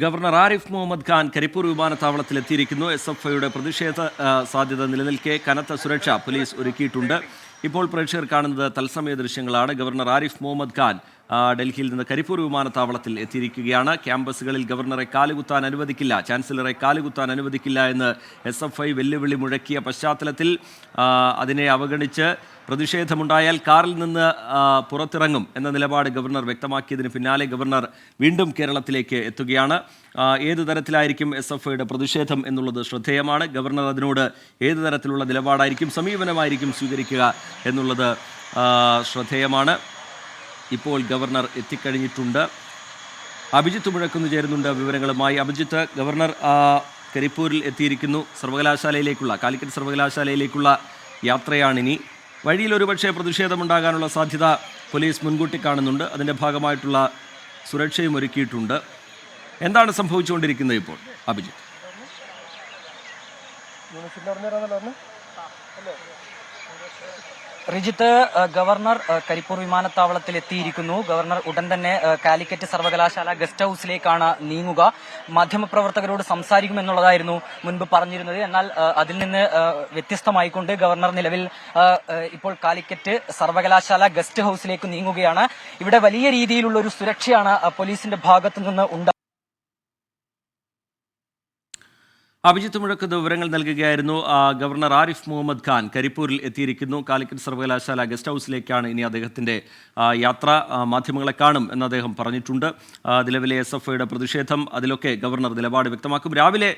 Governor Arif Muhammad Khan Karipur വിമാനത്താവളത്തിൽ എത്തിയിരിക്കുന്നു. S F ഐയുടെ പ്രതിഷേധ സാധ്യത നിലനിൽക്കെ കനത്ത സുരക്ഷ പോലീസ് ഒരുക്കിയിട്ടുണ്ട്. ഇപ്പോൾ പ്രേക്ഷകർ കാണുന്നത് തത്സമയ ദൃശ്യങ്ങളാണ്. ഗവർണർ ആരിഫ് മുഹമ്മദ് ഖാൻ ഡൽഹിയിൽ നിന്ന് കരിപ്പൂർ വിമാനത്താവളത്തിൽ എത്തിയിരിക്കുകയാണ്. ക്യാമ്പസുകളിൽ ഗവർണറെ കാലുകുത്താൻ അനുവദിക്കില്ല. ചാൻസലറെ കാലുകുത്താൻ അനുവദിക്കില്ല എന്ന് എസ് എഫ് ഐ വെല്ലുവിളി മുഴക്കിയ പശ്ചാത്തലത്തിൽ അതിനെ അവഗണിച്ച് പ്രതിഷേധമുണ്ടായാൽ കാറിൽ നിന്ന് പുറത്തിറങ്ങും എന്ന നിലപാട് ഗവർണർ വ്യക്തമാക്കിയതിന് പിന്നാലെ ഗവർണർ വീണ്ടും കേരളത്തിലേക്ക് എത്തുകയാണ്. ഏതു തരത്തിലായിരിക്കും എസ് എഫ് ഐയുടെ പ്രതിഷേധം എന്നുള്ളത് ശ്രദ്ധേയമാണ്. ഗവർണർ അതിനോട് ഏതു തരത്തിലുള്ള നിലപാടായിരിക്കും സമീപനമായിരിക്കും സ്വീകരിക്കുക എന്നുള്ളത് ശ്രദ്ധേയമാണ്. ഇപ്പോൾ ഗവർണർ എത്തിക്കഴിഞ്ഞിട്ടുണ്ട്. അഭിജിത്ത് മുഴക്കുന്ന് ചേരുന്നുണ്ട് വിവരങ്ങളുമായി. അഭിജിത്ത് ഗവർണർ ആ, കരിപ്പൂരിൽ എത്തിയിരിക്കുന്നു. സർവകലാശാലയിലേക്കുള്ള കാലിക്കറ്റ് സർവകലാശാലയിലേക്കുള്ള യാത്രയാണിനി. വഴിയിൽ ഒരുപക്ഷെ പ്രതിഷേധമുണ്ടാകാനുള്ള സാധ്യത പോലീസ് മുൻകൂട്ടി കാണുന്നുണ്ട്. അതിന്റെ ഭാഗമായിട്ടുള്ള സുരക്ഷയും ഒരുക്കിയിട്ടുണ്ട്. എന്താണ് സംഭവിച്ചുകൊണ്ടിരിക്കുന്നത് ഇപ്പോൾ? അഭിജിത്ത്. റിജിത്ത് ഗവർണർ കരിപ്പൂർ വിമാനത്താവളത്തിൽ എത്തിയിരിക്കുന്നു. ഗവർണർ ഉടൻ തന്നെ കാലിക്കറ്റ് സർവകലാശാല ഗസ്റ്റ് ഹൌസിലേക്കാണ് നീങ്ങുക. മാധ്യമപ്രവർത്തകരോട് സംസാരിക്കുമെന്നുള്ളതായിരുന്നു മുൻപ് പറഞ്ഞിരുന്നത്. എന്നാൽ അതിൽ നിന്ന് വ്യത്യസ്തമായിക്കൊണ്ട് ഗവർണർ നിലവിൽ ഇപ്പോൾ കാലിക്കറ്റ് സർവകലാശാല ഗസ്റ്റ് ഹൌസിലേക്ക് നീങ്ങുകയാണ്. ഇവിടെ വലിയ രീതിയിലുള്ള ഒരു സുരക്ഷയാണ് പോലീസിന്റെ ഭാഗത്തു നിന്ന് അഭിജിത്ത് മുഴക്കുന്ന വിവരങ്ങൾ നൽകുകയായിരുന്നു ഗവർണർ ആരിഫ് മുഹമ്മദ് ഖാൻ കരിപ്പൂരിൽ എത്തിയിരിക്കുന്നു. കാലിക്കറ്റ് സർവകലാശാല ഗസ്റ്റ് ഹൗസിലേക്കാണ് ഇനി അദ്ദേഹത്തിന്റെ യാത്ര മാധ്യമങ്ങളെ കാണും എന്ന് അദ്ദേഹം പറഞ്ഞിട്ടുണ്ട്. നിലവിലെ എസ് എഫ് ഐയുടെ പ്രതിഷേധം അതിലൊക്കെ ഗവർണർ നിലപാട് വ്യക്തമാക്കും. രാവിലെ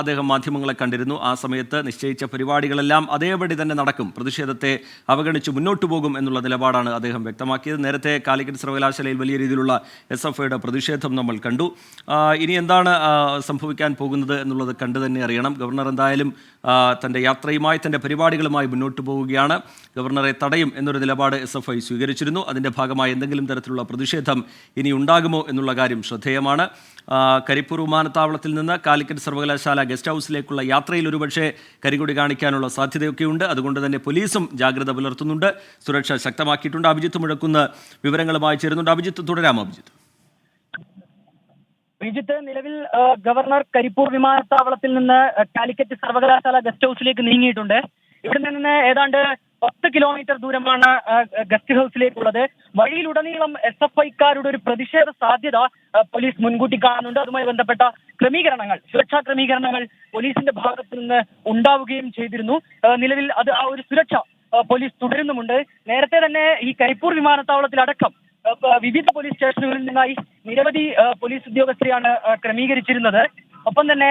അദ്ദേഹം മാധ്യമങ്ങളെ കണ്ടിരുന്നു. ആ സമയത്ത് നിശ്ചയിച്ച പരിപാടികളെല്ലാം അതേപടി തന്നെ നടക്കും. പ്രതിഷേധത്തെ അവഗണിച്ച് മുന്നോട്ടു പോകും എന്നുള്ള നിലപാടാണ് അദ്ദേഹം വ്യക്തമാക്കിയത്. നേരത്തെ കാലിക്കറ്റ് സർവകലാശാലയിൽ വലിയ രീതിയിലുള്ള എസ് എഫ് ഐയുടെ പ്രതിഷേധം നമ്മൾ കണ്ടു. ഇനി എന്താണ് സംഭവിക്കാൻ പോകുന്നത് എന്നുള്ളത് കണ്ടു തന്നെ അറിയണം. ഗവർണർ എന്തായാലും തന്റെ യാത്രയുമായി തന്റെ പരിപാടികളുമായി മുന്നോട്ട് പോവുകയാണ്. ഗവർണറെ തടയും എന്നൊരു നിലപാട് എസ് എഫ് ഐ സ്വീകരിച്ചിരുന്നു. അതിന്റെ ഭാഗമായി എന്തെങ്കിലും തരത്തിലുള്ള പ്രതിഷേധം ഇനി ഉണ്ടാകുമോ എന്നുള്ള കാര്യം ശ്രദ്ധേയമാണ്. കരിപ്പൂർ വിമാനത്താവളത്തിൽ നിന്ന് കാലിക്കറ്റ് സർവകലാശാല ഗസ്റ്റ് ഹൗസിലേക്കുള്ള യാത്രയിൽ ഒരുപക്ഷെ കരികൊടി കാണിക്കാനുള്ള സാധ്യതയൊക്കെയുണ്ട്. അതുകൊണ്ട് തന്നെ പോലീസും ജാഗ്രത പുലർത്തുന്നുണ്ട്. സുരക്ഷ ശക്തമാക്കിയിട്ടുണ്ട്. അഭിജിത്ത് മുഴക്കുന്ന് വിവരങ്ങളുമായി ചേരുന്നുണ്ട്. അഭിജിത്ത് തുടരാം അഭിജിത്ത്? ശ്രീജിത്ത് നിലവിൽ ഗവർണർ കരിപ്പൂർ വിമാനത്താവളത്തിൽ നിന്ന് കാലിക്കറ്റ് സർവകലാശാല ഗസ്റ്റ് ഹൗസിലേക്ക് നീങ്ങിയിട്ടുണ്ട്. ഇവിടെ നിന്ന് ഏതാണ്ട് പത്ത് കിലോമീറ്റർ ദൂരമാണ് ഗസ്റ്റ് ഹൗസിലേക്കുള്ളത്. വഴിയിലുടനീളം എസ് എഫ് ഐക്കാരുടെ ഒരു പ്രതിഷേധ സാധ്യത പോലീസ് മുൻകൂട്ടി കാണുന്നുണ്ട്. അതുമായി ബന്ധപ്പെട്ട ക്രമീകരണങ്ങൾ സുരക്ഷാ ക്രമീകരണങ്ങൾ പോലീസിന്റെ ഭാഗത്ത് നിന്ന് ഉണ്ടാവുകയും ചെയ്തിരുന്നു. നിലവിൽ അത് ആ ഒരു സുരക്ഷ പോലീസ് തുടരുന്നുമുണ്ട്. നേരത്തെ തന്നെ ഈ കരിപ്പൂർ വിമാനത്താവളത്തിലടക്കം വിവിധ പോലീസ് സ്റ്റേഷനുകളിൽ നിന്നായി നിരവധി പോലീസ് ഉദ്യോഗസ്ഥരെയാണ് ക്രമീകരിച്ചിരുന്നത്. ഒപ്പം തന്നെ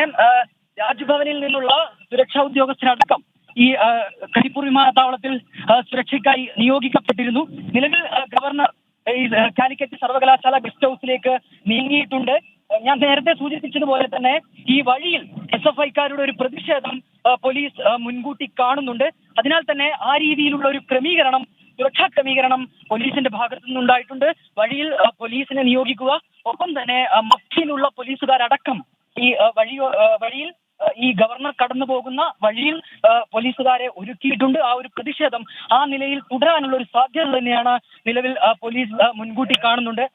രാജ്ഭവനിൽ നിന്നുള്ള സുരക്ഷാ ഉദ്യോഗസ്ഥരടക്കം ഈ കരിപ്പൂർ വിമാനത്താവളത്തിൽ സുരക്ഷയ്ക്കായി നിയോഗിക്കപ്പെട്ടിരുന്നു. നിലവിൽ ഗവർണർ കാലിക്കറ്റ് സർവകലാശാല ഗസ്റ്റ് ഹൗസിലേക്ക് നീങ്ങിയിട്ടുണ്ട്. ഞാൻ നേരത്തെ സൂചിപ്പിച്ചതുപോലെ തന്നെ ഈ വഴിയിൽ എസ് എഫ് ഐക്കാരുടെ ഒരു പ്രതിഷേധം പോലീസ് മുൻകൂട്ടി കാണുന്നുണ്ട്. അതിനാൽ തന്നെ ആ രീതിയിലുള്ള ഒരു ക്രമീകരണം സുരക്ഷാ ക്രമീകരണം പോലീസിന്റെ ഭാഗത്തു നിന്നുണ്ടായിട്ടുണ്ട്. വഴിയിൽ പോലീസിനെ നിയോഗിക്കുക ഒപ്പം തന്നെ മഫ്റ്റിയിലുള്ള പോലീസുകാരടക്കം ഈ വഴി വഴിയിൽ ഈ ഗവർണർ കടന്നു പോകുന്ന വഴിയിൽ പോലീസുകാരെ ഒരുക്കിയിട്ടുണ്ട്. ആ ഒരു പ്രതിഷേധം ആ നിലയിൽ തുടരാനുള്ള ഒരു സാധ്യത തന്നെയാണ് നിലവിൽ പോലീസ് മുൻകൂട്ടി കാണുന്നുണ്ട്.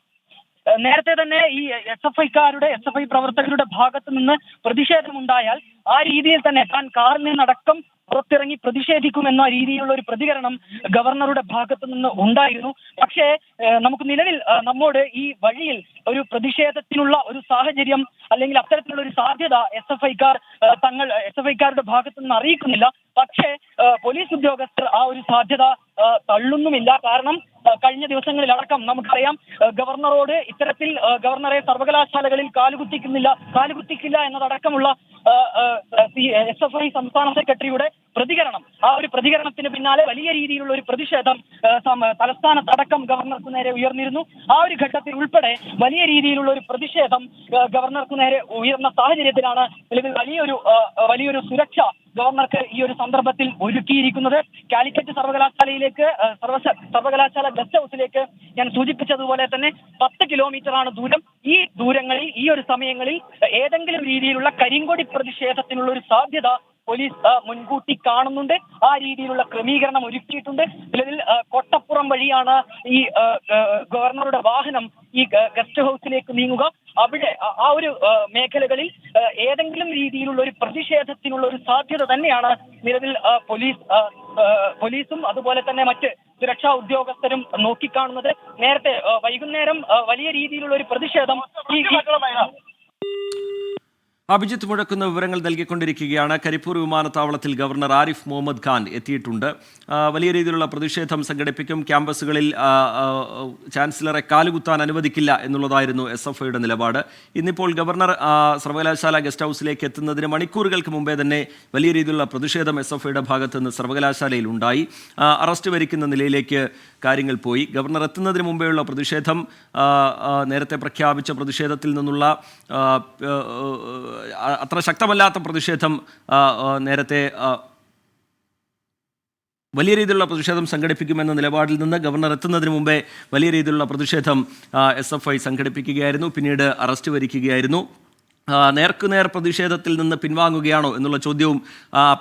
നേരത്തെ തന്നെ ഈ എസ് എഫ് ഐക്കാരുടെ എസ് എഫ് ഐ പ്രവർത്തകരുടെ ഭാഗത്ത് നിന്ന് പ്രതിഷേധമുണ്ടായാൽ ആ രീതിയിൽ തന്നെ താൻ കാറിൽ നിന്നടക്കം പുറത്തിറങ്ങി പ്രതിഷേധിക്കുമെന്ന രീതിയിലുള്ള ഒരു പ്രതികരണം ഗവർണറുടെ ഭാഗത്തു നിന്ന് ഉണ്ടായിരുന്നു. പക്ഷേ നമുക്ക് നിലവിൽ നമ്മോട് ഈ വഴിയിൽ ഒരു പ്രതിഷേധത്തിനുള്ള ഒരു സാഹചര്യം അല്ലെങ്കിൽ അത്തരത്തിലുള്ള ഒരു സാധ്യത എസ് എഫ് ഐക്കാർ തങ്ങൾ എസ് എഫ് ഐക്കാരുടെ ഭാഗത്തു നിന്ന് അറിയിക്കുന്നില്ല. പക്ഷേ പോലീസ് ഉദ്യോഗസ്ഥർ ആ ഒരു സാധ്യത തള്ളുന്നുമില്ല. കാരണം കഴിഞ്ഞ ദിവസങ്ങളിൽ അടക്കം നമുക്കറിയാം ഗവർണറോട് ഇത്തരത്തിൽ ഗവർണറെ സർവകലാശാലകളിൽ കാലുകുത്തിക്കുന്നില്ല കാലുകുത്തിക്കില്ല എന്നതടക്കമുള്ള എസ് എഫ് ഐ സംസ്ഥാന സെക്രട്ടറിയുടെ പ്രതികരണം. ആ ഒരു പ്രതികരണത്തിന് പിന്നാലെ വലിയ രീതിയിലുള്ള ഒരു പ്രതിഷേധം തലസ്ഥാന തടക്കം തലസ്ഥാനത്തടക്കം ഗവർണർക്ക് നേരെ ഉയർന്നിരുന്നു. ആ ഒരു ഘട്ടത്തിൽ ഉൾപ്പെടെ വലിയ രീതിയിലുള്ള ഒരു പ്രതിഷേധം ഗവർണർക്ക് നേരെ ഉയർന്ന സാഹചര്യത്തിലാണ് നിലവിൽ വലിയൊരു വലിയൊരു സുരക്ഷ ഗവർണർക്ക് ഈ ഒരു സന്ദർഭത്തിൽ ഒരുക്കിയിരിക്കുന്നത്. കാലിക്കറ്റ് സർവകലാശാലയിലേക്ക് സർവകലാശാല ഗസ്റ്റ് ഹൗസിലേക്ക് ഞാൻ സൂചിപ്പിച്ചതുപോലെ തന്നെ പത്ത് കിലോമീറ്റർ ആണ് ദൂരം. ഈ ദൂരങ്ങളിൽ ഈ ഒരു സമയങ്ങളിൽ ഏതെങ്കിലും രീതിയിലുള്ള കരിങ്കൊടി പ്രതിഷേധത്തിനുള്ള ഒരു സാധ്യത പോലീസ് മുൻകൂട്ടി കാണുന്നുണ്ട്. ആ രീതിയിലുള്ള ക്രമീകരണം ഒരുക്കിയിട്ടുണ്ട്. നിലവിൽ കൊട്ടപ്പുറം വഴിയാണ് ഈ ഗവർണറുടെ വാഹനം ഈ ഗസ്റ്റ് ഹൗസിലേക്ക് നീങ്ങുക. അവിടെ ആ- ഒരു മേഖലകളിൽ ഏതെങ്കിലും രീതിയിലുള്ള ഒരു പ്രതിഷേധത്തിനുള്ള ഒരു സാധ്യത തന്നെയാണ് നിലവിൽ പോലീസ് പോലീസും അതുപോലെ തന്നെ മറ്റ് സുരക്ഷാ ഉദ്യോഗസ്ഥരും നോക്കിക്കാണുന്നത്. നേരത്തെ വൈകുന്നേരം വലിയ രീതിയിലുള്ള ഒരു പ്രതിഷേധം ഈ- അഭിജിത്ത് മുഴക്കുന്ന വിവരങ്ങൾ നൽകിക്കൊണ്ടിരിക്കുകയാണ്. കരിപ്പൂർ വിമാനത്താവളത്തിൽ ഗവർണർ ആരിഫ് മുഹമ്മദ് ഖാൻ എത്തിയിട്ടുണ്ട്. വലിയ രീതിയിലുള്ള പ്രതിഷേധം സംഘടിപ്പിക്കും. ക്യാമ്പസുകളിൽ ചാൻസലറെ കാലുകുത്താൻ അനുവദിക്കില്ല എന്നുള്ളതായിരുന്നു എസ് എഫ് ഐയുടെ നിലപാട്. ഇന്നിപ്പോൾ ഗവർണർ സർവകലാശാല ഗസ്റ്റ് ഹൗസിലേക്ക് എത്തുന്നതിന് മണിക്കൂറുകൾക്ക് മുമ്പേ തന്നെ വലിയ രീതിയിലുള്ള പ്രതിഷേധം എസ് എഫ് ഐയുടെ ഭാഗത്ത് നിന്ന് സർവകലാശാലയിൽ ഉണ്ടായി. അറസ്റ്റ് വരിക്കുന്ന നിലയിലേക്ക് കാര്യങ്ങൾ പോയി. ഗവർണർ എത്തുന്നതിന് മുമ്പേയുള്ള പ്രതിഷേധം നേരത്തെ പ്രഖ്യാപിച്ച പ്രതിഷേധത്തിൽ നിന്നുള്ള അത്ര ശക്തമല്ലാത്ത പ്രതിഷേധം നേരത്തെ വലിയ രീതിയിലുള്ള പ്രതിഷേധം സംഘടിപ്പിക്കുമെന്ന നിലപാടിൽ നിന്ന് ഗവർണർ എത്തുന്നതിന് മുമ്പേ വലിയ രീതിയിലുള്ള പ്രതിഷേധം എസ് എഫ് ഐ സംഘടിപ്പിക്കുകയായിരുന്നു. പിന്നീട് അറസ്റ്റ് വരിക്കുകയായിരുന്നു. നേർക്കുനേർ പ്രതിഷേധത്തിൽ നിന്ന് പിൻവാങ്ങുകയാണോ എന്നുള്ള ചോദ്യവും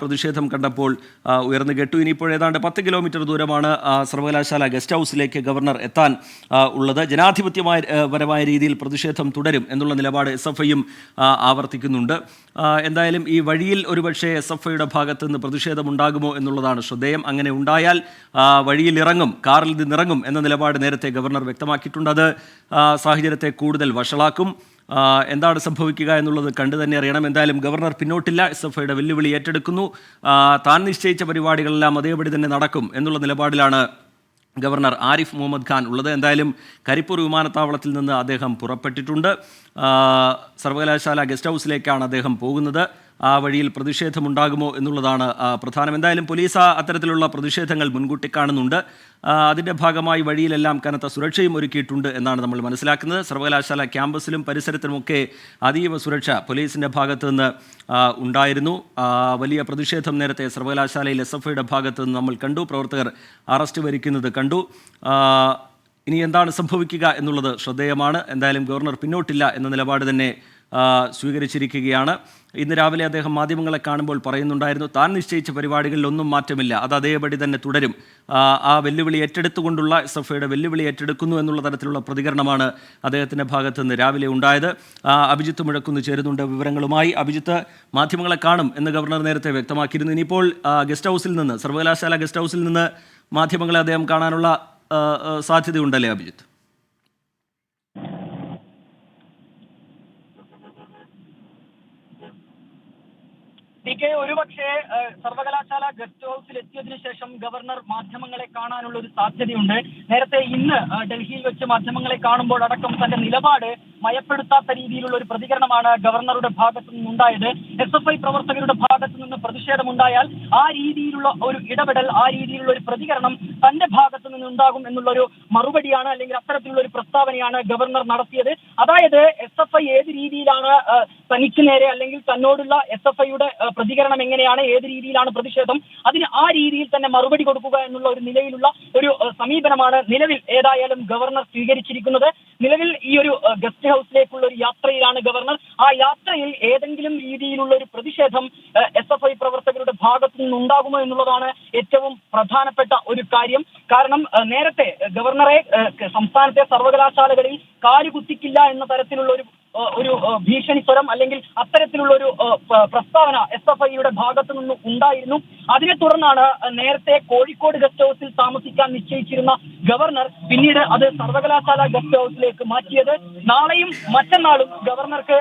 പ്രതിഷേധം കണ്ടപ്പോൾ ഉയർന്നു കേട്ടു. ഇനിയിപ്പോൾ ഏതാണ്ട് പത്ത് കിലോമീറ്റർ ദൂരമാണ് സർവകലാശാല ഗസ്റ്റ് ഹൗസിലേക്ക് ഗവർണർ എത്താൻ ഉള്ളത്. ജനാധിപത്യമായ പരമായ രീതിയിൽ പ്രതിഷേധം തുടരും എന്നുള്ള നിലപാട് എസ് എഫ് ഐയും ആവർത്തിക്കുന്നുണ്ട്. എന്തായാലും ഈ വഴിയിൽ ഒരുപക്ഷേ എസ് എഫ് ഐയുടെ ഭാഗത്ത് നിന്ന് പ്രതിഷേധമുണ്ടാകുമോ എന്നുള്ളതാണ് ശ്രദ്ധേയം. അങ്ങനെ ഉണ്ടായാൽ വഴിയിൽ ഇറങ്ങും കാറിൽ നിന്നിറങ്ങും എന്ന നിലപാട് നേരത്തെ ഗവർണർ വ്യക്തമാക്കിയിട്ടുണ്ട്. അത് സാഹചര്യത്തെ കൂടുതൽ വഷളാക്കും. എന്താണ് സംഭവിക്കുക എന്നുള്ളത് കണ്ടു തന്നെ അറിയണം. എന്തായാലും ഗവർണർ പിന്നോട്ടില്ല. ഐയുടെ വെല്ലുവിളി ഏറ്റെടുക്കുന്നു. താൻ നിശ്ചയിച്ച പരിപാടികളെല്ലാം അതേപടി തന്നെ നടക്കും എന്നുള്ള നിലപാടിലാണ് ഗവർണർ ആരിഫ് മുഹമ്മദ് ഖാൻ ഉള്ളത്. എന്തായാലും കരിപ്പൂർ വിമാനത്താവളത്തിൽ നിന്ന് അദ്ദേഹം പുറപ്പെട്ടിട്ടുണ്ട്. സർവകലാശാല ഗസ്റ്റ് ഹൗസിലേക്കാണ് അദ്ദേഹം പോകുന്നത്. ആ വഴിയിൽ പ്രതിഷേധമുണ്ടാകുമോ എന്നുള്ളതാണ് പ്രധാനം. എന്തായാലും പോലീസ് അത്തരത്തിലുള്ള പ്രതിഷേധങ്ങൾ മുൻകൂട്ടി കാണുന്നുണ്ട്. അതിന്റെ ഭാഗമായി വഴിയിലെല്ലാം കനത്ത സുരക്ഷയും ഒരുക്കിയിട്ടുണ്ട് എന്നാണ് നമ്മൾ മനസ്സിലാക്കുന്നത്. സർവകലാശാല ക്യാമ്പസിലും പരിസരത്തുമൊക്കെ അതീവ സുരക്ഷ പോലീസിന്റെ ഭാഗത്ത് നിന്ന് ഉണ്ടായിരുന്നു. വലിയ പ്രതിഷേധം നേരത്തെ സർവകലാശാലയിൽ എസ് എഫ് ഐയുടെ ഭാഗത്ത് നിന്ന് നമ്മൾ കണ്ടു. പ്രവർത്തകർ അറസ്റ്റ് വരിക്കുന്നത് കണ്ടു. ഇനി എന്താണ് സംഭവിക്കുക എന്നുള്ളത് ശ്രദ്ധേയമാണ്. എന്തായാലും ഗവർണർ പിന്നോട്ടില്ല എന്ന നിലപാട് തന്നെ സ്വീകരിച്ചിരിക്കുകയാണ്. ഇന്ന് രാവിലെ അദ്ദേഹം മാധ്യമങ്ങളെ കാണുമ്പോൾ പറയുന്നുണ്ടായിരുന്നു താൻ നിശ്ചയിച്ച പരിപാടികളിൽ ഒന്നും മാറ്റമില്ല. അത് അതേപടി തന്നെ തുടരും. ആ, വെല്ലുവിളി ഏറ്റെടുത്തുകൊണ്ടുള്ള എസ് എഫ് ഐയുടെ വെല്ലുവിളി ഏറ്റെടുക്കുന്നു എന്നുള്ള തരത്തിലുള്ള പ്രതികരണമാണ് അദ്ദേഹത്തിന്റെ ഭാഗത്തു നിന്ന് രാവിലെ ഉണ്ടായത്. അഭിജിത്ത് മുഴക്കുന്ന് ചേരുന്നുണ്ട് വിവരങ്ങളുമായി. അഭിജിത്ത് മാധ്യമങ്ങളെ കാണും എന്ന് ഗവർണർ നേരത്തെ വ്യക്തമാക്കിയിരുന്നു. ഇനിയിപ്പോൾ ഗസ്റ്റ് ഹൗസിൽ നിന്ന് സർവകലാശാല ഗസ്റ്റ് ഹൗസിൽ നിന്ന് മാധ്യമങ്ങളെ അദ്ദേഹം കാണാനുള്ള സാധ്യതയുണ്ടല്ലേ അഭിജിത്ത്? ടി കെ ഒരുപക്ഷെ സർവകലാശാല ഗസ്റ്റ് ഹൗസിൽ എത്തിയതിനു ശേഷം ഗവർണർ മാധ്യമങ്ങളെ കാണാനുള്ള ഒരു സാധ്യതയുണ്ട്. നേരത്തെ ഇന്ന് ഡൽഹിയിൽ വെച്ച് മാധ്യമങ്ങളെ കാണുമ്പോൾ അടക്കം തന്റെ നിലപാട് മയപ്പെടുത്താത്ത രീതിയിലുള്ള ഒരു പ്രതികരണമാണ് ഗവർണറുടെ ഭാഗത്തു നിന്നുണ്ടായത്. എസ് എഫ് ഐ പ്രവർത്തകരുടെ ഭാഗത്തു നിന്ന് പ്രതിഷേധമുണ്ടായാൽ ആ രീതിയിലുള്ള ഒരു ഇടപെടൽ ആ രീതിയിലുള്ള ഒരു പ്രതികരണം തന്റെ ഭാഗത്തു നിന്നുണ്ടാകും എന്നുള്ള ഒരു മറുപടിയാണ് അല്ലെങ്കിൽ അത്തരത്തിലുള്ള ഒരു പ്രസ്താവനയാണ് ഗവർണർ നടത്തിയത്. അതായത് എസ് എഫ് ഐ ഏത് രീതിയിലാണ് തനിക്ക് നേരെ അല്ലെങ്കിൽ തന്നോടുള്ള എസ് എഫ് ഐയുടെ പ്രതികരണം എങ്ങനെയാണ് ഏത് രീതിയിലാണ് പ്രതിഷേധം അതിന് ആ രീതിയിൽ തന്നെ മറുപടി കൊടുക്കുക എന്നുള്ള ഒരു നിലയിലുള്ള ഒരു സമീപനമാണ് നിലവിൽ ഏതായാലും ഗവർണർ സ്വീകരിച്ചിരിക്കുന്നത്. നിലവിൽ ഈ ഒരു ഗസ്റ്റ് ഹൗസിലേക്കുള്ള ഒരു യാത്രയിലാണ് ഗവർണർ. ആ യാത്രയിൽ ഏതെങ്കിലും രീതിയിലുള്ള ഒരു പ്രതിഷേധം എസ് എഫ് ഐ പ്രവർത്തകരുടെ ഭാഗത്തു നിന്നുണ്ടാകുമോ എന്നുള്ളതാണ് ഏറ്റവും പ്രധാനപ്പെട്ട ഒരു കാര്യം. കാരണം നേരത്തെ ഗവർണറെ സംസ്ഥാനത്തെ സർവകലാശാലകളിൽ കാലുകുത്തിക്കില്ല എന്ന തരത്തിലുള്ള ഒരു ഒരു ഭീഷണി സ്വരം അല്ലെങ്കിൽ അത്തരത്തിലുള്ള ഒരു പ്രസ്താവന എസ് എഫ് ഐയുടെ ഭാഗത്തു നിന്ന് ഉണ്ടായിരുന്നു. അതിനെ തുടർന്നാണ് നേരത്തെ കോഴിക്കോട് ഗസ്റ്റ് ഹൗസിൽ താമസിക്കാൻ നിശ്ചയിച്ചിരുന്ന ഗവർണർ പിന്നീട് അത് സർവകലാശാല ഗസ്റ്റ് ഹൗസിലേക്ക് മാറ്റിയത്. നാളെയും മറ്റന്നാളും ഗവർണർക്ക്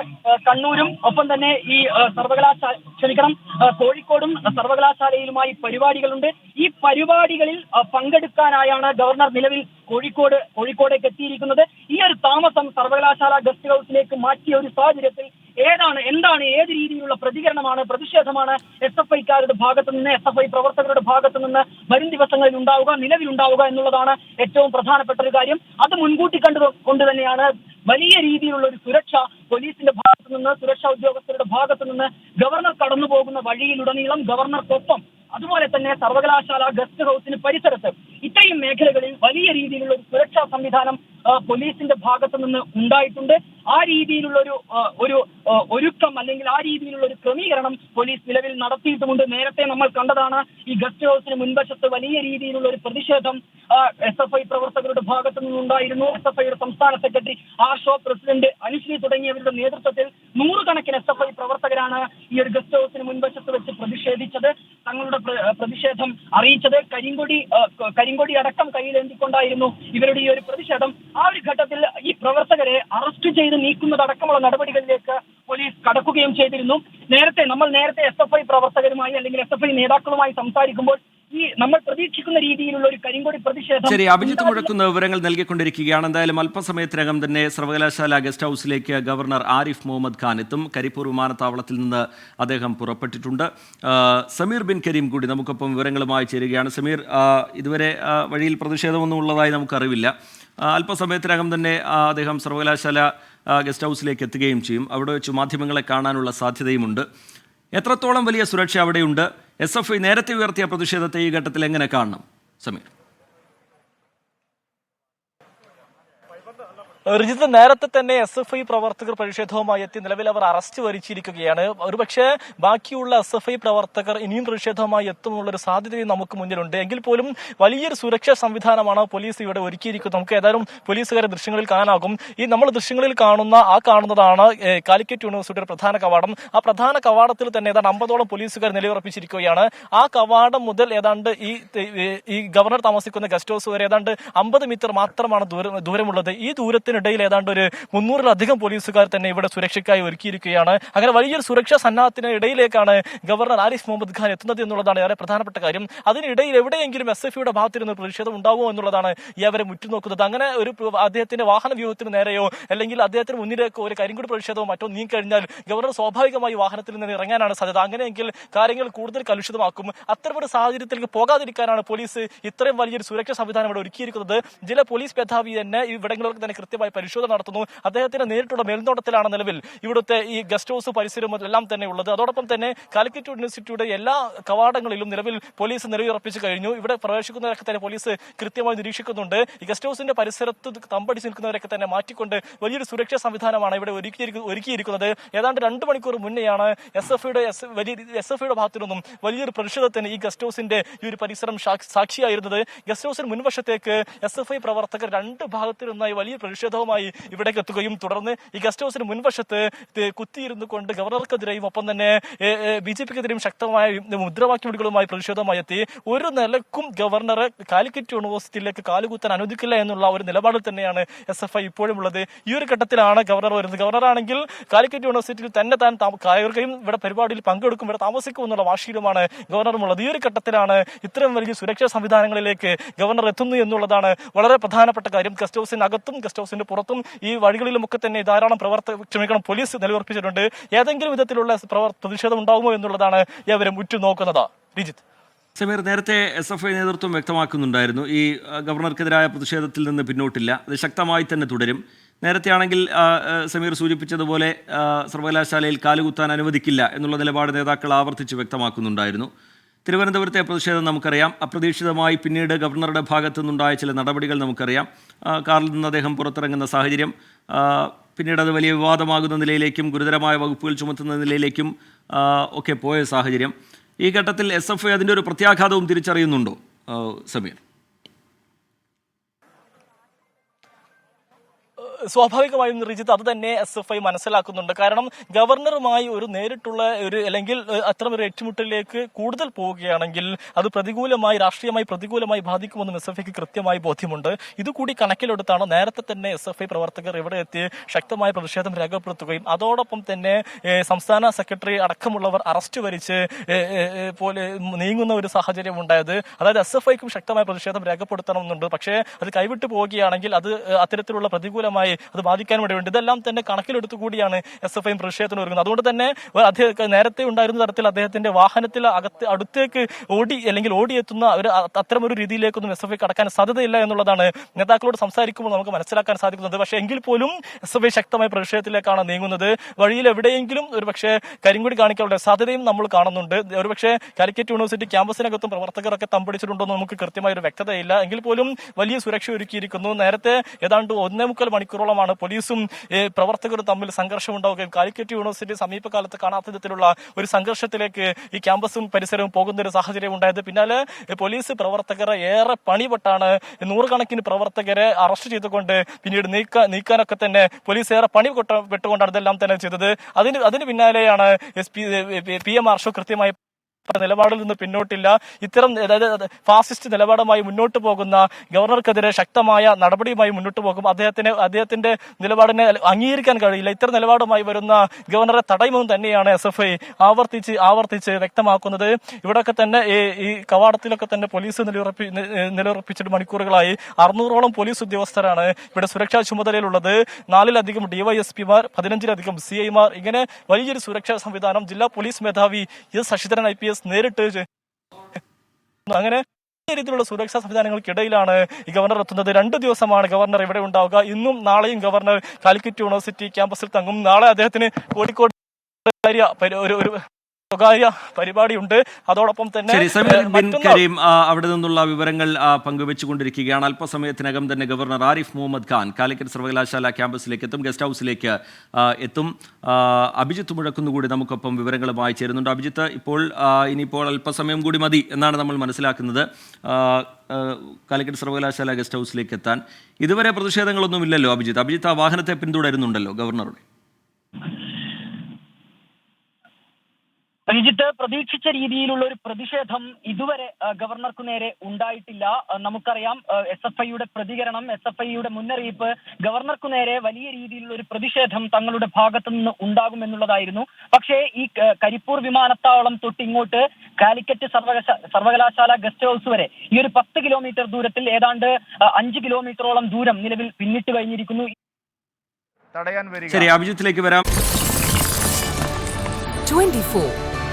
കണ്ണൂരും ഒപ്പം തന്നെ ഈ സർവകലാശാല ക്ഷമിക്കണം കോഴിക്കോടും സർവകലാശാലയിലുമായി പരിപാടികളുണ്ട്. ഈ പരിപാടികളിൽ പങ്കെടുക്കാനായാണ് ഗവർണർ നിലവിൽ കോഴിക്കോട് കോഴിക്കോടേക്ക് എത്തിയിരിക്കുന്നത്. ഈ ഒരു താമസം സർവകലാശാല ഗസ്റ്റ് ഹൗസിലേക്ക് മാറ്റിയ ഒരു സാഹചര്യത്തിൽ ഏതാണ് എന്താണ് ഏത് രീതിയിലുള്ള പ്രതികരണമാണ് പ്രതിഷേധമാണ് എസ് എഫ് ഐക്കാരുടെ ഭാഗത്തു നിന്ന് എസ് എഫ് ഐ പ്രവർത്തകരുടെ ഭാഗത്തു നിന്ന് വരും ദിവസങ്ങളിൽ ഉണ്ടാവുക നിലവിലുണ്ടാവുക എന്നുള്ളതാണ് ഏറ്റവും പ്രധാനപ്പെട്ട ഒരു കാര്യം. അത് മുൻകൂട്ടി കണ്ടു കൊണ്ട് തന്നെയാണ് വലിയ രീതിയിലുള്ള ഒരു സുരക്ഷ പോലീസിന്റെ ഭാഗത്തു നിന്ന് സുരക്ഷാ ഉദ്യോഗസ്ഥരുടെ ഭാഗത്തു നിന്ന് ഗവർണർ കടന്നു പോകുന്ന വഴിയിലുടനീളം ഗവർണർക്കൊപ്പം അതുപോലെ തന്നെ സർവകലാശാല ഗസ്റ്റ് ഹൗസിന് പരിസരത്ത് ഇത്രയും മേഖലകളിൽ വലിയ രീതിയിലുള്ള ഒരു സുരക്ഷാ സംവിധാനം പോലീസിന്റെ ഭാഗത്ത് നിന്ന് ഉണ്ടായിട്ടുണ്ട്. ആ രീതിയിലുള്ള ഒരു ഒരു ഒരുക്കം അല്ലെങ്കിൽ ആ രീതിയിലുള്ള ഒരു ക്രമീകരണം പോലീസ് നിലവിൽ നടത്തിയിട്ടുമുണ്ട്. നേരത്തെ നമ്മൾ കണ്ടതാണ് ഈ ഗസ്റ്റ് ഹൗസിന് മുൻവശത്ത് വലിയ രീതിയിലുള്ള ഒരു പ്രതിഷേധം എസ് എഫ് ഐ പ്രവർത്തകരുടെ ഭാഗത്തു നിന്നുണ്ടായിരുന്നു. എസ് എഫ് ഐയുടെ സംസ്ഥാന സെക്രട്ടറി ആഷോ പ്രസിഡന്റ് അനുശ്രീ തുടങ്ങിയവരുടെ നേതൃത്വത്തിൽ നൂറുകണക്കിന് എസ് എഫ് ഐ പ്രവർത്തകരാണ് ഈ ഒരു ഗസ്റ്റ് ഹൗസിന് മുൻവശത്ത് വെച്ച് പ്രതിഷേധിച്ചത് തങ്ങളുടെ പ്രതിഷേധം അറിയിച്ചത്. കരിങ്കൊടി കരിങ്കൊടി അടക്കം കയ്യിലേന്തിക്കൊണ്ടായിരുന്നു ഇവരുടെ ഈ ഒരു പ്രതിഷേധം. ആ ഒരു ഘട്ടത്തിൽ ഈ പ്രവർത്തകരെ അറസ്റ്റ് ചെയ്ത് നീക്കുന്നതടക്കമുള്ള നടപടികളിലേക്ക് പോലീസ് കടക്കുകയും ചെയ്തിരുന്നു. നേരത്തെ നമ്മൾ നേരത്തെ എസ് എഫ് ഐ പ്രവർത്തകരുമായി അല്ലെങ്കിൽ എസ് എഫ് ഐ നേതാക്കളുമായി സംസാരിക്കുമ്പോൾ ഈ നമ്മൾ പ്രതീക്ഷിക്കുന്ന രീതിയിലുള്ള ഒരു കരിങ്കൊടി പ്രതിഷേധം ശരി അഭിജിത്ത് മുഴക്കുന്ന വിവരങ്ങൾ നൽകിക്കൊണ്ടിരിക്കുകയാണ്. എന്തായാലും അല്പസമയത്തിനകം തന്നെ സർവകലാശാല ഗസ്റ്റ് ഹൗസിലേക്ക് ഗവർണർ ആരിഫ് മുഹമ്മദ് ഖാൻ എത്തും. കരിപ്പൂർ വിമാനത്താവളത്തിൽ നിന്ന് അദ്ദേഹം പുറപ്പെട്ടിട്ടുണ്ട്. സമീർ ബിൻ കരീം കൂടി നമുക്കൊപ്പം വിവരങ്ങളുമായി ചേരുകയാണ്. സമീർ ഇതുവരെ വഴിയിൽ പ്രതിഷേധമൊന്നും ഉള്ളതായി നമുക്കറിവില്ല. അല്പസമയത്തിനകം തന്നെ അദ്ദേഹം സർവകലാശാല ഗസ്റ്റ് ഹൗസിലേക്ക് എത്തുകയും ചെയ്യും. അവിടെ വെച്ച് മാധ്യമങ്ങളെ കാണാനുള്ള സാധ്യതയുമുണ്ട്. എത്രത്തോളം വലിയ സുരക്ഷ അവിടെയുണ്ട്? എസ് എഫ് ഐ നേരത്തെ ഉയർത്തിയ പ്രതിഷേധത്തെ ഈ ഘട്ടത്തിൽ എങ്ങനെ കാണണം? സമീർ. റിജിത്ത് നേരത്തെ തന്നെ എസ് എഫ് ഐ പ്രവർത്തകർ പ്രതിഷേധവുമായി എത്തി. നിലവിൽ അവർ അറസ്റ്റ് വരിച്ചിരിക്കുകയാണ്. ഒരുപക്ഷെ ബാക്കിയുള്ള എസ് എഫ് ഐ പ്രവർത്തകർ ഇനിയും പ്രതിഷേധവുമായി എത്തുമെന്നുള്ള ഒരു സാധ്യതയും നമുക്ക് മുന്നിലുണ്ട്. എങ്കിൽ പോലും വലിയൊരു സുരക്ഷാ സംവിധാനമാണ് പോലീസ് ഇവിടെ ഒരുക്കിയിരിക്കുന്നത്? നമുക്ക് ഏതായാലും പോലീസുകാരെ ദൃശ്യങ്ങളിൽ കാണാനാകും. ഈ നമ്മൾ ദൃശ്യങ്ങളിൽ കാണുന്ന ആ കാണുന്നതാണ് കാലിക്കറ്റ് യൂണിവേഴ്സിറ്റിയുടെ പ്രധാന കവാടം. ആ പ്രധാന കവാടത്തിൽ തന്നെ ഏതാണ്ട് അമ്പതോളം പോലീസുകാർ നിലയുറപ്പിച്ചിരിക്കുകയാണ്. ആ കവാടം മുതൽ ഏതാണ്ട് ഈ ഈ ഗവർണർ താമസിക്കുന്ന ഗസ്റ്റ് ഹൗസ് വരെ ഏതാണ്ട് അമ്പത് മീറ്റർ മാത്രമാണ് ദൂരം ദൂരമുള്ളത്. ഈ ദൂരത്തിനിടയിൽ ഏതാണ്ട് ഒരു മുന്നൂറിലധികം പോലീസുകാർ തന്നെ ഇവിടെ സുരക്ഷയ്ക്കായി ഒരുക്കിയിരിക്കുകയാണ്. അങ്ങനെ വലിയൊരു സുരക്ഷാ സന്നാഹത്തിന് ഇടയിലേക്കാണ് ഗവർണർ ആരിഫ് മുഹമ്മദ് ഖാൻ എത്തുന്നത് എന്നുള്ളതാണ് ഏറെ പ്രധാനപ്പെട്ട കാര്യം. അതിനിടയിൽ എവിടെയെങ്കിലും എസ് എഫ് യുടെ ഭാഗത്ത് നിന്ന് പ്രതിഷേധം ഉണ്ടാവുമോ എന്നുള്ളതാണ് ഈ അവരെ മുറ്റുനോക്കുന്നത്. അങ്ങനെ ഒരു അദ്ദേഹത്തിന്റെ വാഹന വ്യൂഹത്തിന് നേരെയോ അല്ലെങ്കിൽ അദ്ദേഹത്തിന് മുന്നിലേക്കോ ഒരു കരിങ്കുടി പ്രതിഷേധമോ മറ്റോ നീങ്ങിക്കഴിഞ്ഞാൽ ഗവർണർ സ്വാഭാവികമായി വാഹനത്തിൽ നിന്ന് ഇറങ്ങാനാണ് സാധ്യത. അങ്ങനെയെങ്കിൽ കാര്യങ്ങൾ കൂടുതൽ കലുഷിതമാക്കും. അത്തരമൊരു സാഹചര്യത്തിലേക്ക് പോകാതിരിക്കാനാണ് പോലീസ് ഇത്രയും വലിയൊരു സുരക്ഷാ സംവിധാനം ഇവിടെ ഒരുക്കിയിരിക്കുന്നത്. ജില്ല പോലീസ് മേധാവി തന്നെ ഇവിടങ്ങളിലൊക്കെ തന്നെ കൃത്യമായി പരിശോധന നടത്തുന്നു. അദ്ദേഹത്തിന്റെ നേരിട്ടുള്ള മേൽനോട്ടത്തിലാണ് നിലവിൽ ഇവിടുത്തെ ഈ ഗസ്റ്റ് ഹൗസ് പരിസരമെല്ലാം തന്നെ ഉള്ളത്. അതോടൊപ്പം തന്നെ കാലിക്കറ്റ് യൂണിവേഴ്സിറ്റിയുടെ എല്ലാ കവാടങ്ങളിലും നിലവിൽ പോലീസ് നിലയുറപ്പിച്ചു കഴിഞ്ഞു. ഇവിടെ പ്രവേശിക്കുന്നവരൊക്കെ തന്നെ പോലീസ് കൃത്യമായി നിരീക്ഷിക്കുന്നുണ്ട്. ഈ ഗസ്റ്റ് ഹൗസിന്റെ പരിസരത്ത് തമ്പടിച്ച് നിൽക്കുന്നവരൊക്കെ തന്നെ മാറ്റിക്കൊണ്ട് വലിയൊരു സുരക്ഷാ സംവിധാനമാണ് ഇവിടെ ഒരുക്കിയിരിക്കുന്നത്. ഏതാണ്ട് രണ്ട് മണിക്കൂർ മുന്നെയാണ് എസ് എഫ് ഐയുടെ വലിയ എസ് എഫ് ഐയുടെ ഭാഗത്തു നിന്നും വലിയൊരു പ്രതിഷേധത്തിന് ഈ ഗസ്റ്റ് ഹൗസിന്റെ ഈ ഒരു പരിസരം സാക്ഷി- സാക്ഷിയായിരുന്നത്. ഗസ്റ്റ് ഹൗസിന് മുൻവശത്തേക്ക് എസ് എഫ് ഐ പ്രവർത്തകർ രണ്ട് ഭാഗത്തു നിന്നായി വലിയ പ്രതിഷേധവുമായി ഇവിടേക്ക് എത്തുകയും തുടർന്ന് ഈ ഗസ്റ്റ് ഹൗസിന് മുൻവശത്ത് കുത്തിയിരുന്നു കൊണ്ട് ഗവർണർക്കെതിരെയും ഒപ്പം തന്നെ ബി ജെ പിക്കെതിരെയും ശക്തമായ മുദ്രാവാക്യ പ്രതിഷേധമായി എത്തി. ഒരു നിലക്കും ഗവർണറെ കാലിക്കറ്റ് യൂണിവേഴ്സിറ്റിയിലേക്ക് കാലുകുത്താൻ അനുവദിക്കില്ല എന്നുള്ള ഒരു നിലപാടിൽ തന്നെയാണ് എസ് എഫ് ഐ ഇപ്പോഴും ഉള്ളത് ഈ ഒരു ഘട്ടത്തിലാണ് ഗവർണർ വരുന്നത്. ഗവർണറാണെങ്കിൽ കാലിക്കറ്റ് യൂണിവേഴ്സിറ്റിയിൽ തന്നെ താൻ കയറുകയും ഇവിടെ പരിപാടിയിൽ പങ്കെടുക്കും ഇവിടെ താമസിക്കും എന്നുള്ള വാശിയിലുമാണ് ഗവർണറുമുള്ളത് ഈ ഒരു ഘട്ടത്തിലാണ് ഇത്രയും വലിയ സുരക്ഷാ സംവിധാനങ്ങളിലേക്ക് ഗവർണർ എത്തുന്നു എന്നുള്ളതാണ് വളരെ പ്രധാനപ്പെട്ട കാര്യം. ഗസ്റ്റ് ഹൗസിനകത്തും ഗസ്റ്റ് ഹൗസിന്റെ പുറത്തും ഈ വഴികളിലുമൊക്കെ തന്നെ ധാരാളം പ്രവർത്ത ക്ഷമിക്കണം പോലീസ് നിലയുറപ്പിച്ചിട്ടുണ്ട്. ഏതെങ്കിലും വിധത്തിലുള്ള പ്രതിഷേധം ഉണ്ടാകുമോ എന്നുള്ളതാണ് ഇവരെ ഉറ്റുനോക്കുന്നത്. രജിത്ത്. സമീർ നേരത്തെ എസ് എഫ് ഐ നേതൃത്വം വ്യക്തമാക്കുന്നുണ്ടായിരുന്നു. ഈ ഗവർണർക്കെതിരായ പ്രതിഷേധത്തിൽ നിന്ന് പിന്നോട്ടില്ല. അത് ശക്തമായി തന്നെ തുടരും. നേരത്തെ ആണെങ്കിൽ ആ, ആ, സമീർ സൂചിപ്പിച്ചതുപോലെ സർവകലാശാലയിൽ കാലുകുത്താൻ അനുവദിക്കില്ല എന്നുള്ള നിലപാട് നേതാക്കൾ ആവർത്തിച്ച് വ്യക്തമാക്കുന്നുണ്ടായിരുന്നു. തിരുവനന്തപുരത്തെ പ്രതിഷേധം നമുക്കറിയാം. അപ്രതീക്ഷിതമായി പിന്നീട് ഗവർണറുടെ ഭാഗത്തു നിന്നുണ്ടായ ചില നടപടികൾ നമുക്കറിയാം. കാറിൽ നിന്ന് അദ്ദേഹം പുറത്തിറങ്ങുന്ന സാഹചര്യം പിന്നീട് അത് വലിയ വിവാദമാകുന്ന നിലയിലേക്കും ഗുരുതരമായ വകുപ്പുകൾ ചുമത്തുന്ന നിലയിലേക്കും ഒക്കെ പോയ സാഹചര്യം. ഈ ഘട്ടത്തിൽ എസ് എഫ് ഐ അതിന്റെ ഒരു പ്രത്യാഘാതവും തിരിച്ചറിയുന്നുണ്ടോ? സമീർ. സ്വാഭാവികമായും റിജിത്ത് അത് തന്നെ എസ് എഫ് ഐ മനസ്സിലാക്കുന്നുണ്ട്. കാരണം ഗവർണറുമായി ഒരു നേരിട്ടുള്ള ഒരു അല്ലെങ്കിൽ അത്തരമൊരു ഏറ്റുമുട്ടലിലേക്ക് കൂടുതൽ പോവുകയാണെങ്കിൽ അത് പ്രതികൂലമായി രാഷ്ട്രീയമായി പ്രതികൂലമായി ബാധിക്കുമെന്നും എസ് എഫ് ഐക്ക് കൃത്യമായി ബോധ്യമുണ്ട്. ഇതുകൂടി കണക്കിലെടുത്താണ് നേരത്തെ തന്നെ എസ് എഫ് ഐ പ്രവർത്തകർ ഇവിടെ എത്തി ശക്തമായ പ്രതിഷേധം രേഖപ്പെടുത്തുകയും അതോടൊപ്പം തന്നെ സംസ്ഥാന സെക്രട്ടറി അടക്കമുള്ളവർ അറസ്റ്റ് വരിച്ച് പോലെ നീങ്ങുന്ന ഒരു സാഹചര്യം ഉണ്ടായത്. അതായത് എസ് എഫ് ഐക്കും ശക്തമായ പ്രതിഷേധം രേഖപ്പെടുത്തണമെന്നുണ്ട്. പക്ഷേ അത് കൈവിട്ടു പോവുകയാണെങ്കിൽ അത് അത്തരത്തിലുള്ള പ്രതികൂലമായ സാമ്പത്തികമായി അത് ബാധിക്കാൻ വേണ്ടിയുണ്ട് ഇതെല്ലാം തന്നെ കണക്കിലെടുത്തു കൂടിയാണ് എസ് എഫ് ഐ പ്രതിഷേധത്തിന് ഒരുങ്ങുന്നത്. അതുകൊണ്ട് തന്നെ നേരത്തെ ഉണ്ടായിരുന്ന തരത്തിൽ അദ്ദേഹത്തിന്റെ വാഹനത്തിൽ അകത്ത് അടുത്തേക്ക് ഓടി അല്ലെങ്കിൽ ഓടിയെത്തുന്ന ഒരു അത്തരം ഒരു രീതിയിലേക്കൊന്നും എസ് എഫ് ഐ കടക്കാൻ സാധ്യതയില്ല എന്നുള്ളതാണ് നേതാക്കളോട് സംസാരിക്കുമ്പോൾ നമുക്ക് മനസ്സിലാക്കാൻ സാധിക്കുന്നത്. പക്ഷേ എങ്കിൽ പോലും എസ് എഫ് ഐ ശക്തമായ പ്രതിഷേധത്തിലേക്കാണ് നീങ്ങുന്നത്. വഴിയിൽ എവിടെയെങ്കിലും ഒരു പക്ഷേ കരിങ്കുടി കാണിക്കാനുള്ള സാധ്യതയും നമ്മൾ കാണുന്നുണ്ട്. ഒരുപക്ഷെ കാലിക്കറ്റ് യൂണിവേഴ്സിറ്റി ക്യാമ്പസിനകത്തും പ്രവർത്തകരൊക്കെ തമ്പടിച്ചിട്ടുണ്ടോ എന്ന് നമുക്ക് കൃത്യമായ ഒരു വ്യക്തതയില്ല. എങ്കിൽ പോലും വലിയ സുരക്ഷ ഒരുക്കിയിരിക്കുന്നു. നേരത്തെ ഏതാണ്ട് ഒന്നേ മുക്കാൽ മണിക്കൂറോളമാണ്. പോലീസും പ്രവർത്തകരും തമ്മിൽ സംഘർഷം ഉണ്ടാവുകയും കാലിക്കറ്റ് യൂണിവേഴ്സിറ്റി സമീപകാലത്ത് കാണാത്ത വിധത്തിലുള്ള ഒരു സംഘർഷത്തിലേക്ക് ഈ ക്യാമ്പസും പരിസരവും പോകുന്ന ഒരു സാഹചര്യം ഉണ്ടായത്. പിന്നാലെ പോലീസ് പ്രവർത്തകരെ ഏറെ പണിപെട്ടാണ്. നൂറുകണക്കിന് പ്രവർത്തകരെ അറസ്റ്റ് ചെയ്തുകൊണ്ട് പിന്നീട് നീക്ക നീക്കാനൊക്കെ തന്നെ പോലീസ് ഏറെ പണി പെട്ടുകൊണ്ടാണ് ഇതെല്ലാം തന്നെ ചെയ്തത്. അതിന് അതിന് പിന്നാലെയാണ് S P P M Arsho കൃത്യമായി നിലപാടിൽ നിന്ന് പിന്നോട്ടില്ല. ഇത്തരം അതായത് ഫാസിസ്റ്റ് നിലപാടുമായി മുന്നോട്ട് പോകുന്ന ഗവർണർക്കെതിരെ ശക്തമായ നടപടിയുമായി മുന്നോട്ട് പോകും. അദ്ദേഹത്തിന് അദ്ദേഹത്തിന്റെ നിലപാടിനെ അംഗീകരിക്കാൻ കഴിയില്ല. ഇത്തരം നിലപാടുമായി വരുന്ന ഗവർണറെ തടയുമെന്ന് തന്നെയാണ് എസ് എഫ് ഐ ആവർത്തിച്ച് ആവർത്തിച്ച് വ്യക്തമാക്കുന്നത്. ഇവിടെയൊക്കെ തന്നെ ഈ കവാടത്തിലൊക്കെ തന്നെ പോലീസ് നിലയുറപ്പി നിലയുറപ്പിച്ചിട്ട് മണിക്കൂറുകളായി. അറുന്നൂറോളം പോലീസ് ഉദ്യോഗസ്ഥരാണ് ഇവിടെ സുരക്ഷാ ചുമതലയിലുള്ളത്. നാലിലധികം ഡിവൈഎസ്പിമാർ പതിനഞ്ചിലധികം സി ഐമാർ ഇങ്ങനെ വലിയൊരു സുരക്ഷാ സംവിധാനം ജില്ലാ പോലീസ് മേധാവി S Sasidharan I P S നേരിട്ട് ചെ- അങ്ങനെ രീതിയിലുള്ള സുരക്ഷാ സംവിധാനങ്ങൾക്കിടയിലാണ് ഗവർണർ എത്തുന്നത്. രണ്ട് ദിവസമാണ് ഗവർണർ ഇവിടെ ഉണ്ടാവുക. ഇന്നും നാളെയും ഗവർണർ കാലിക്കറ്റ് യൂണിവേഴ്സിറ്റി ക്യാമ്പസിൽ തങ്ങും. നാളെ അദ്ദേഹത്തിന് കോഴിക്കോട് ഒരു സ്വകാര്യ പരിപാടിയുണ്ട്. അതോടൊപ്പം തന്നെ കരീം അവിടെ നിന്നുള്ള വിവരങ്ങൾ പങ്കുവെച്ചുകൊണ്ടിരിക്കുകയാണ്. അല്പസമയത്തിനകം തന്നെ ഗവർണർ ആരിഫ് മുഹമ്മദ് ഖാൻ കാലിക്കറ്റ് സർവകലാശാല ക്യാമ്പസിലേക്ക് എത്തും ഗസ്റ്റ് ഹൗസിലേക്ക് എത്തും. അഭിജിത്ത് മുഴക്കുന്നു കൂടി നമുക്കൊപ്പം വിവരങ്ങളുമായി ചേരുന്നുണ്ട്. അഭിജിത്ത് ഇപ്പോൾ ഇനിയിപ്പോൾ അല്പസമയം കൂടി മതി എന്നാണ് നമ്മൾ മനസ്സിലാക്കുന്നത്. കാലിക്കറ്റ് സർവകലാശാല ഗസ്റ്റ് ഹൗസിലേക്ക് എത്താൻ. ഇതുവരെ പ്രതിഷേധങ്ങളൊന്നുമില്ലല്ലോ അഭിജിത്ത്. അഭിജിത്ത് ആ വാഹനത്തെ പിന്തുടരുന്നുണ്ടല്ലോ ഗവർണറുടെ. അഭിജിത്ത് പ്രതീക്ഷിച്ച രീതിയിലുള്ള ഒരു പ്രതിഷേധം ഇതുവരെ ഗവർണർക്കു നേരെ ഉണ്ടായിട്ടില്ല. നമുക്കറിയാം എസ് എഫ് ഐയുടെ പ്രതികരണം എസ് എഫ് ഐയുടെ മുന്നറിയിപ്പ് ഗവർണർക്കു നേരെ വലിയ രീതിയിലുള്ള ഒരു പ്രതിഷേധം തങ്ങളുടെ ഭാഗത്തു നിന്ന് ഉണ്ടാകുമെന്നുള്ളതായിരുന്നു. പക്ഷേ ഈ കരിപ്പൂർ വിമാനത്താവളം തൊട്ട് ഇങ്ങോട്ട് കാലിക്കറ്റ് സർവകലാശാ സർവകലാശാല ഗസ്റ്റ് ഹൗസ് വരെ ഈ ഒരു പത്ത് കിലോമീറ്റർ ദൂരത്തിൽ ഏതാണ്ട് അഞ്ച് കിലോമീറ്ററോളം ദൂരം നിലവിൽ പിന്നിട്ട് കഴിഞ്ഞിരിക്കുന്നു. തടയാൻ വരിക. ശരി അഭിജിത്തിലേക്ക് വരാം. 24